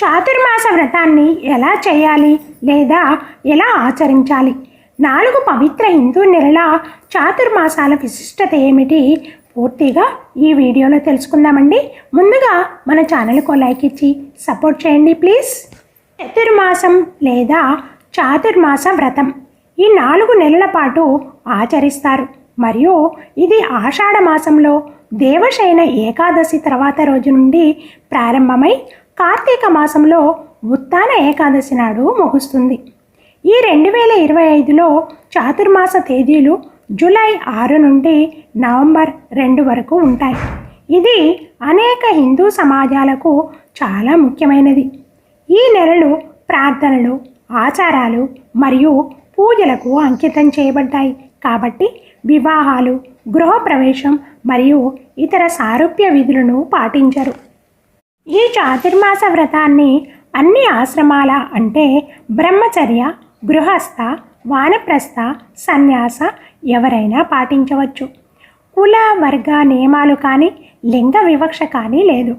చాతుర్మాస వ్రతాన్ని ఎలా చేయాలి లేదా ఎలా ఆచరించాలి? నాలుగు పవిత్ర హిందూ నెలల చాతుర్మాసాల విశిష్టత ఏమిటి? పూర్తిగా ఈ వీడియోలో తెలుసుకుందామండి. ముందుగా మన ఛానల్కు లైక్ ఇచ్చి సపోర్ట్ చేయండి ప్లీజ్. చతుర్మాసం లేదా చాతుర్మాస వ్రతం ఈ నాలుగు నెలల పాటు ఆచరిస్తారు. మరియు ఇది ఆషాఢ మాసంలో దేవశయన ఏకాదశి తర్వాత రోజు నుండి ప్రారంభమై కార్తీక మాసంలో ఉత్తాన ఏకాదశి నాడు ముగుస్తుంది. ఈ రెండు వేల ఇరవై ఐదులో చాతుర్మాస తేదీలు జూలై ఆరు నుండి నవంబర్ రెండు వరకు ఉంటాయి. ఇది అనేక హిందూ సమాజాలకు చాలా ముఖ్యమైనది. ఈ నెలలు ప్రార్థనలు ఆచారాలు మరియు పూజలకు అంకితం చేయబడ్డాయి. కాబట్టి వివాహాలు గృహప్రవేశం మరియు ఇతర సారూప్య విధులను పాటించరు. ఈ చాతుర్మాస వ్రతాన్ని అన్ని ఆశ్రమాల అంటే బ్రహ్మచర్య గృహస్థ వానప్రస్థ సన్యాస ఎవరైనా పాటించవచ్చు. కుల వర్గ నియమాలు కానీ లింగ వివక్ష కానీ లేదు.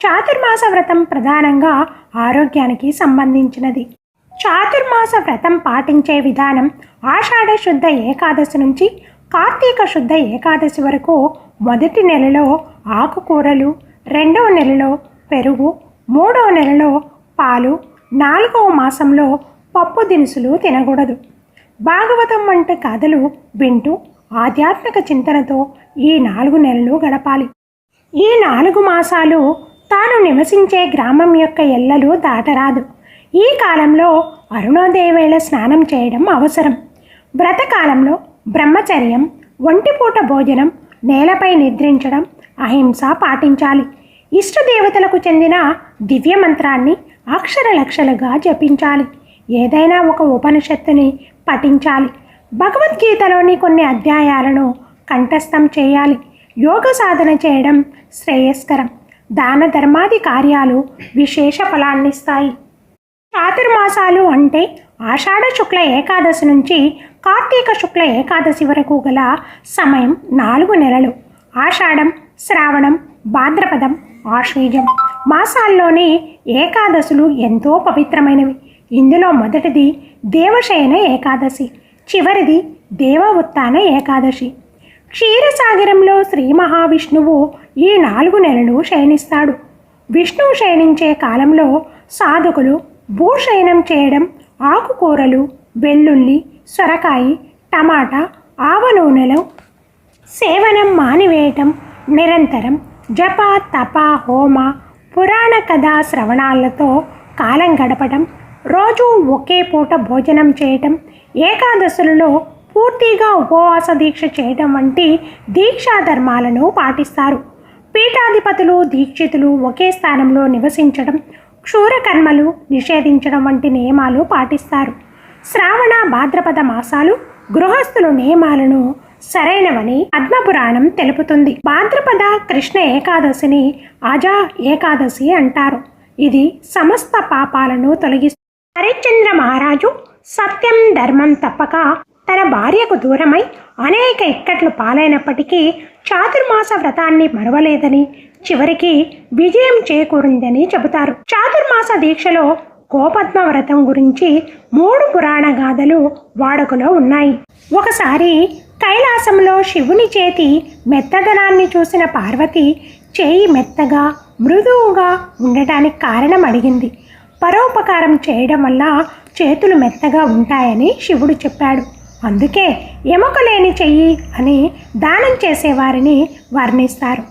చాతుర్మాస వ్రతం ప్రధానంగా ఆరోగ్యానికి సంబంధించినది. చాతుర్మాస వ్రతం పాటించే విధానం ఆషాఢ శుద్ధ ఏకాదశి నుంచి కార్తీక శుద్ధ ఏకాదశి వరకు మొదటి నెలలో ఆకుకూరలు రెండవ నెలలో పెరుగు మూడవ నెలలో పాలు నాలుగవ మాసంలో పప్పు దినుసులు తినకూడదు. భాగవతం వంటి కథలు వింటూ ఆధ్యాత్మిక చింతనతో ఈ నాలుగు నెలలు గడపాలి. ఈ నాలుగు మాసాలు తాను నివసించే గ్రామం యొక్క ఎల్లలు దాటరాదు. ఈ కాలంలో అరుణోదయవేళ స్నానం చేయడం అవసరం. వ్రతకాలంలో బ్రహ్మచర్యం ఒంటిపూట భోజనం నేలపై నిద్రించడం అహింస పాటించాలి. ఇష్టదేవతలకు చెందిన దివ్య మంత్రాన్ని అక్షర లక్షలుగా జపించాలి. ఏదైనా ఒక ఉపనిషత్తుని పఠించాలి. భగవద్గీతలోని కొన్ని అధ్యాయాలను కంఠస్థం చేయాలి. యోగ సాధన చేయడం శ్రేయస్కరం. దాన ధర్మాది కార్యాలు విశేష ఫలాన్నిస్తాయి. చాతుర్మాసాలు అంటే ఆషాఢ శుక్ల ఏకాదశి నుంచి కార్తీక శుక్ల ఏకాదశి వరకు గల సమయం నాలుగు నెలలు. ఆషాఢం శ్రావణం భాద్రపదం ఆశ్వీజం మాసాల్లోని ఏకాదశులు ఎంతో పవిత్రమైనవి. ఇందులో మొదటిది దేవశయన ఏకాదశి చివరిది దేవ ఉత్తాన ఏకాదశి. క్షీరసాగరంలో శ్రీ మహావిష్ణువు ఈ నాలుగు నెలలు శయనిస్తాడు. విష్ణువు శయనించే కాలంలో సాధకులు భూశయనం చేయడం ఆకుకూరలు వెల్లుల్లి సొరకాయ టమాటా ఆవ నూనెలు సేవనం మానివేయటం నిరంతరం జప తప హోమ పురాణ కథా శ్రవణాలతో కాలం గడపడం రోజు ఒకే పూట భోజనం చేయటం ఏకాదశులలో పూర్తిగా ఉపవాస దీక్ష చేయటం వంటి దీక్షా ధర్మాలను పాటిస్తారు. పీఠాధిపతులు దీక్షితులు ఒకే స్థానంలో నివసించడం క్షూరకర్మలు నిషేధించడం వంటి నియమాలు పాటిస్తారు. శ్రావణ భాద్రపద మాసాలు గృహస్థులు నియమాలను సరైనవని పద్మపురాణం తెలుపుతుంది. భాద్రపద కృష్ణ ఏకాదశిని అజా ఏకాదశి అంటారు. ఇది సమస్త పాపాలను తొలగిస్తుంది. హరిశ్చంద్ర మహారాజు సత్యం ధర్మం తప్పక తన భార్యకు దూరమై అనేక ఇక్కట్లు పాలైనప్పటికీ చాతుర్మాస వ్రతాన్ని మరవలేదని చివరికి విజయం చేకూరిందని చెబుతారు. చాతుర్మాస దీక్షలో గోపద్మ వ్రతం గురించి మూడు పురాణ గాథలు వాడుకలో ఉన్నాయి. ఒకసారి కైలాసంలో శివుని చేతి మెత్తదనాన్ని చూసిన పార్వతి చేయి మెత్తగా మృదువుగా ఉండటానికి కారణం అడిగింది. పరోపకారం చేయడం వల్ల చేతులు మెత్తగా ఉంటాయని శివుడు చెప్పాడు. అందుకే ఎముక లేని చెయ్యి అని దానం చేసేవారిని వర్ణిస్తారు.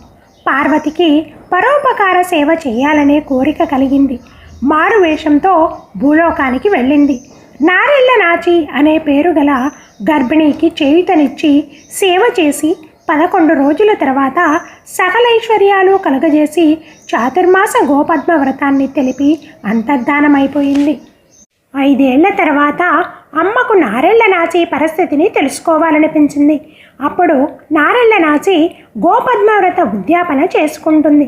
పార్వతికి పరోపకార సేవ చేయాలనే కోరిక కలిగింది. మారు వేషంతో భూలోకానికి వెళ్ళింది. నారెళ్ళ నాచి అనే పేరు గల గర్భిణీకి చేయుతనిచ్చి సేవ చేసి పదకొండు రోజుల తర్వాత సకలైశ్వర్యాలు కలుగజేసి చాతుర్మాస గోపద్మ వ్రతాన్ని తెలిపి అంతర్ధానమైపోయింది. ఐదేళ్ళ తర్వాత అమ్మకు నారెళ్ళ నాచి పరిస్థితిని తెలుసుకోవాలనిపించింది. అప్పుడు నారెళ్ళ నాచి గోపద్మవ్రత ఉద్యాపన చేసుకుంటుంది.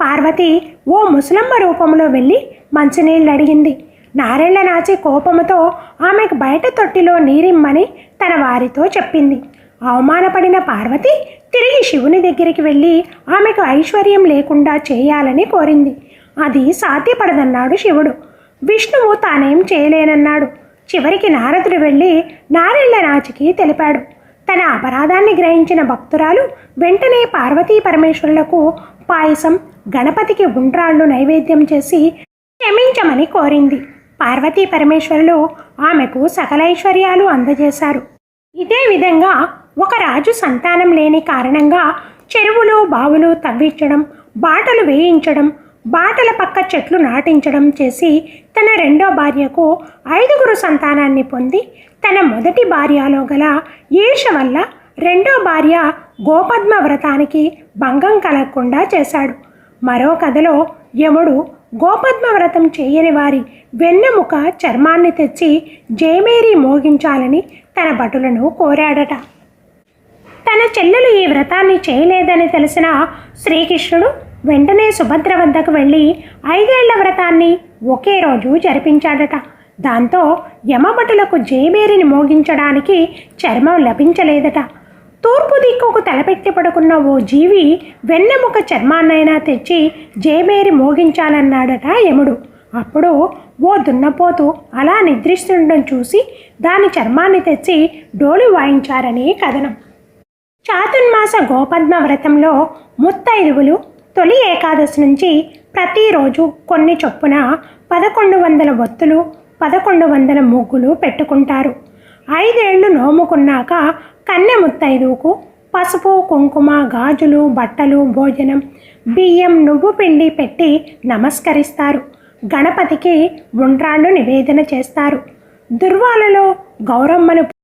పార్వతి ఓ ముసలమ్మ రూపంలో వెళ్ళి మంచినీళ్ళు అడిగింది నారాయణ నాచి కోపముతో ఆమెకు బయట తొట్టిలో నీరిమ్మని తన వారితో చెప్పింది. అవమానపడిన పార్వతి తిరిగి శివుని దగ్గరికి వెళ్ళి ఆమెకు ఐశ్వర్యం లేకుండా చేయాలని కోరింది. అది సాధ్యపడదన్నాడు శివుడు. విష్ణువు తానేం చేయలేనన్నాడు. చివరికి నారదుడు వెళ్ళి నారాయణ నాచికి తెలిపాడు. తన అపరాధాన్ని గ్రహించిన భక్తురాలు వెంటనే పార్వతీ పరమేశ్వరులకు పాయసం గణపతికి ఉండ్రాళ్ళు నైవేద్యం చేసి క్షమించమని కోరింది. పార్వతీ పరమేశ్వరులు ఆమెకు సకలైశ్వర్యాలు అందజేశారు. ఇదే విధంగా ఒక రాజు సంతానం లేని కారణంగా చెరువులు బావులు తవ్వించడం బాటలు వేయించడం బాటల పక్క చెట్లు నాటించడం చేసి తన రెండో భార్యకు ఐదుగురు సంతానాన్ని పొంది తన మొదటి భార్యలో గల ఈర్ష వల్ల రెండో భార్య గోపద్మ వ్రతానికి భంగం కలగకుండా చేశాడు. మరో కథలో యముడు గోపద్మ వ్రతం చేయని వారి వెన్నెముక చర్మాన్ని తెచ్చి జయమేరీ మోగించాలని తన భటులను కోరాడట. తన చెల్లెలు ఈ వ్రతాన్ని చేయలేదని తెలిసిన శ్రీకృష్ణుడు వెంటనే సుభద్ర వద్దకు వెళ్ళి ఐదేళ్ళ వ్రతాన్ని ఒకే రోజు జరిపించాడట. దాంతో యమభటులకు జయమేరిని మోగించడానికి చర్మం లభించలేదట. తూర్పు దిక్కుకు తలపెట్టి పడుకున్న ఓ జీవి వెన్నెముక చర్మాన్నైనా తెచ్చి జయమేరి మోగించాలన్నాడట యముడు. అప్పుడు ఓ దున్నపోతు అలా నిద్రిస్తుండడం చూసి దాని చర్మాన్ని తెచ్చి డోలు వాయించారని కథనం. చాతుర్మాస గోపద్మ వ్రతంలో ముత్తైదువులు తొలి ఏకాదశి నుంచి ప్రతిరోజు కొన్ని చొప్పున పదకొండు వందల ఒత్తులు పదకొండు వందల ముగ్గులు పెట్టుకుంటారు. ఐదేళ్ళు నోముకున్నాక కన్నె ముత్తైదువుకు పసుపు కుంకుమ గాజులు బట్టలు భోజనం బియ్యం నువ్వు పిండి పెట్టి నమస్కరిస్తారు. గణపతికి ఉండ్రాళ్ళు నివేదన చేస్తారు. దుర్వాలలో గౌరమ్మను